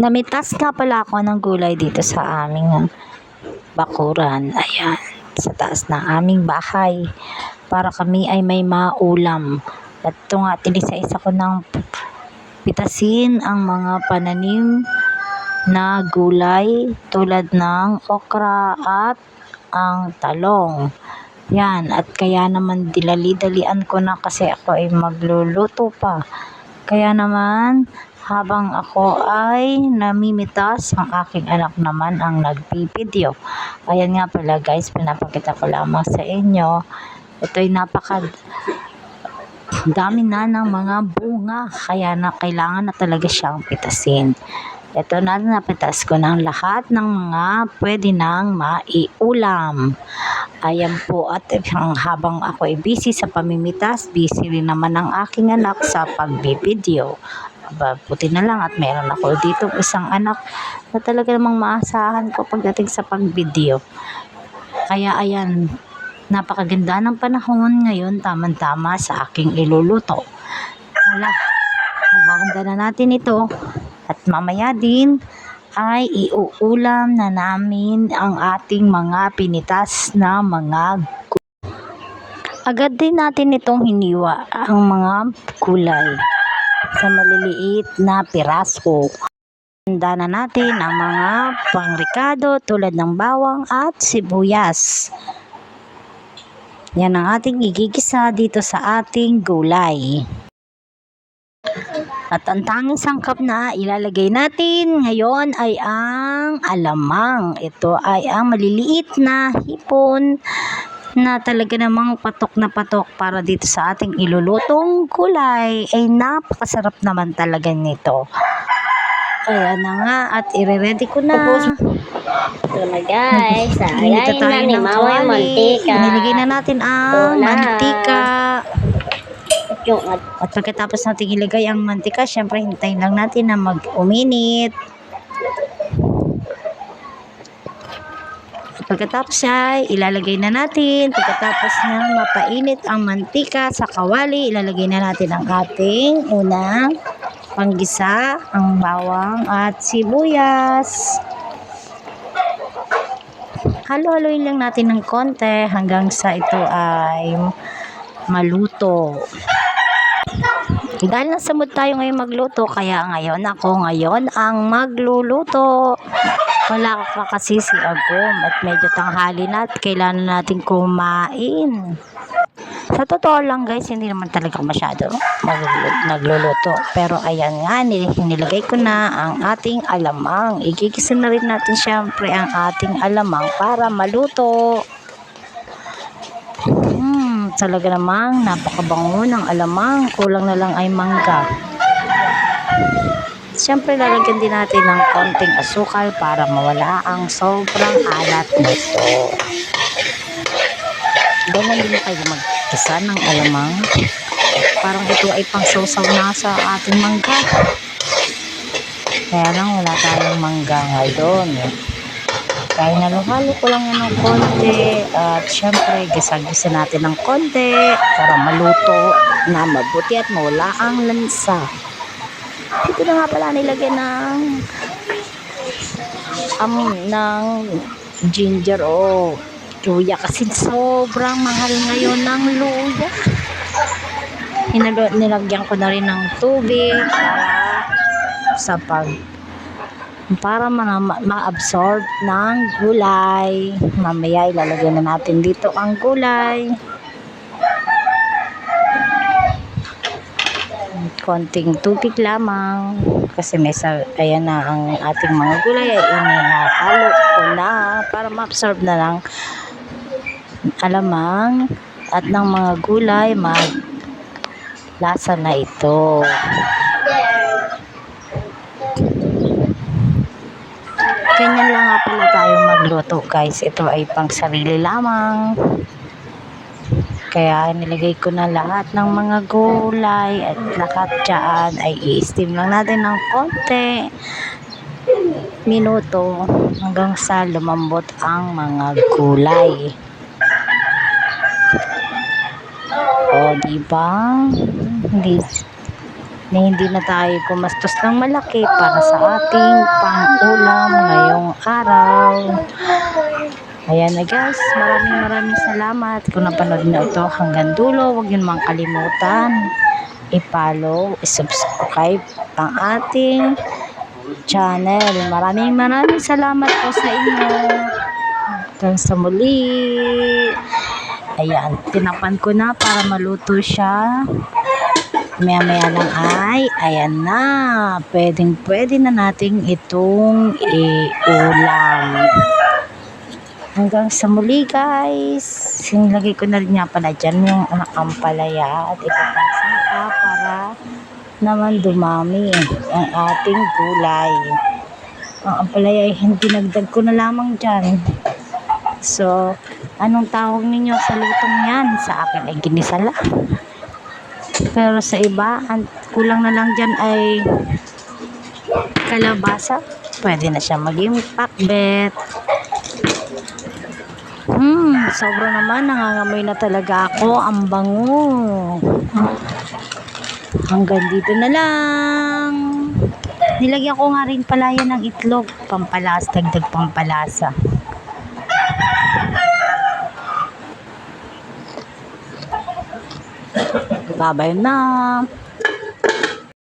Namitas nga pala ako ng gulay dito sa aming bakuran. Ayan, sa taas ng aming bahay. Para kami ay may maulam. At ito nga, tinisa-isa ko ng pitasin ang mga pananim na gulay tulad ng okra at ang talong. Yan, at kaya naman dilali-dalian ko na kasi ako ay magluluto pa. Kaya naman, habang ako ay namimitas, ang aking anak naman ang nagpipideo. Ayan nga pala guys, pinapakita ko lamang sa inyo. Ito'y napaka dami na ng mga bunga, kaya na kailangan na talaga siyang pitasin. Ito na napitas ko ng lahat ng mga pwede nang maiulam. Ayan po at ang habang ako ay busy sa pamimitas, busy rin naman ang aking anak sa pagbibideo. Aba, puti na lang at meron ako dito isang anak na talaga namang maasahan ko pagdating sa pagbideo. Kaya ayan, napakaganda ng panahon ngayon tamang-tama sa aking iluluto. Wala, maghahanda na natin ito at mamaya din ay iuulam na namin ang ating mga pinitas na mga Agad din natin itong hiniwa ang mga gulay sa maliliit na piraso. Handa na natin ang mga pangrikado tulad ng bawang at sibuyas. Yan ang ating igigisa dito sa ating gulay. At ang tanging sangkap na ilalagay natin ngayon ay ang alamang. Ito ay ang maliliit na hipon na talaga namang patok na patok para dito sa ating ilulutong gulay. Ay napakasarap naman talaga nito. Ayan na nga at ire-ready ko na. Ito na guys. Tayo na ni kawali. mantika. Nilagay na natin ang Ito na. mantika. At pagkatapos natin ilagay ang mantika, syempre hintayin lang natin na mag-uminit. Pagkatapos ay ilalagay na natin. Pagkatapos na mapainit ang mantika sa kawali, ilalagay na natin ang ating unang panggisa, ang bawang at sibuyas. Halo-haloyin lang natin ng konti hanggang sa ito ay maluto. Dahil nasa mood tayo ngayon magluto, kaya ngayon ako ngayon ang magluluto. Wala ka kasi si Agom at medyo tanghali na at kailangan natin kumain. Sa totoo lang guys, hindi naman talaga masyado nagluluto. Pero ayan nga, nil- nilagay ko na ang ating alamang. Igigisa na rin natin syempre ang ating alamang para maluto. Hmm, talaga namang napakabango ng alamang. Kulang na lang ay mangga. Siyempre, lalagyan din natin ng konting asukal para mawala ang sobrang alat nito. Ganyan din kayo magkisa ng alamang. Parang ito ay pang sausaw na sa ating mangga. Kaya lang wala tayong mangga ngayon. Kaya naluhalo ko lang ng konti at syempre gisa-gisa natin ng konti para maluto na mabuti at mawala ang lansa. Dito na nga pala nilagyan ng um, ng ginger o luya kasi sobrang mahal ngayon ng luya. Hinalo, nilagyan ko na rin ng tubig para sa pag para ma- ma- ma-absorb ng gulay. Mamaya ilalagay na natin dito ang gulay. Konting tubig lamang kasi may sa ayan na ang ating mga gulay ay inihalo ko na para ma-absorb na lang alamang at ng mga gulay mag lasa na ito. Ganyan lang nga pala tayo magluto guys. Ito ay pang sarili lamang. Kaya nilagay ko na lahat ng mga gulay at lahat dyan ay i-steam lang natin ng konti minuto hanggang sa lumambot ang mga gulay. O, di ba? Hindi na hindi na tayo gumastos ng malaki para sa ating pang-ulam ngayong araw. Ayan na guys, maraming maraming salamat kung napanood na ito hanggang dulo. Huwag niyo naman kalimutan i-follow, i-subscribe ang ating channel. Maraming maraming salamat po sa inyo. Hanggang sa muli. Ayan, tinapan ko na para maluto siya. Maya maya lang ay, ayan na. Pwedeng pwede na nating itong iulam. Hanggang sa muli guys. Sinilagay ko na rin nga pala dyan yung uh, ampalaya at sangka para naman dumami ang ating gulay. Ang ampalaya ay hindi nagdag ko na lamang dyan. So, anong tawag ninyo sa lutong yan? Sa akin ay ginisala. Pero sa iba, ang kulang na lang dyan ay kalabasa. Pwede na siya maging pakbet. Hmm, sobra naman. Nangangamoy na talaga ako. Ang bango. Hanggang dito na lang. Nilagyan ko nga rin pala yan ng itlog. Pampalas, dagdag pampalasa. Babay na.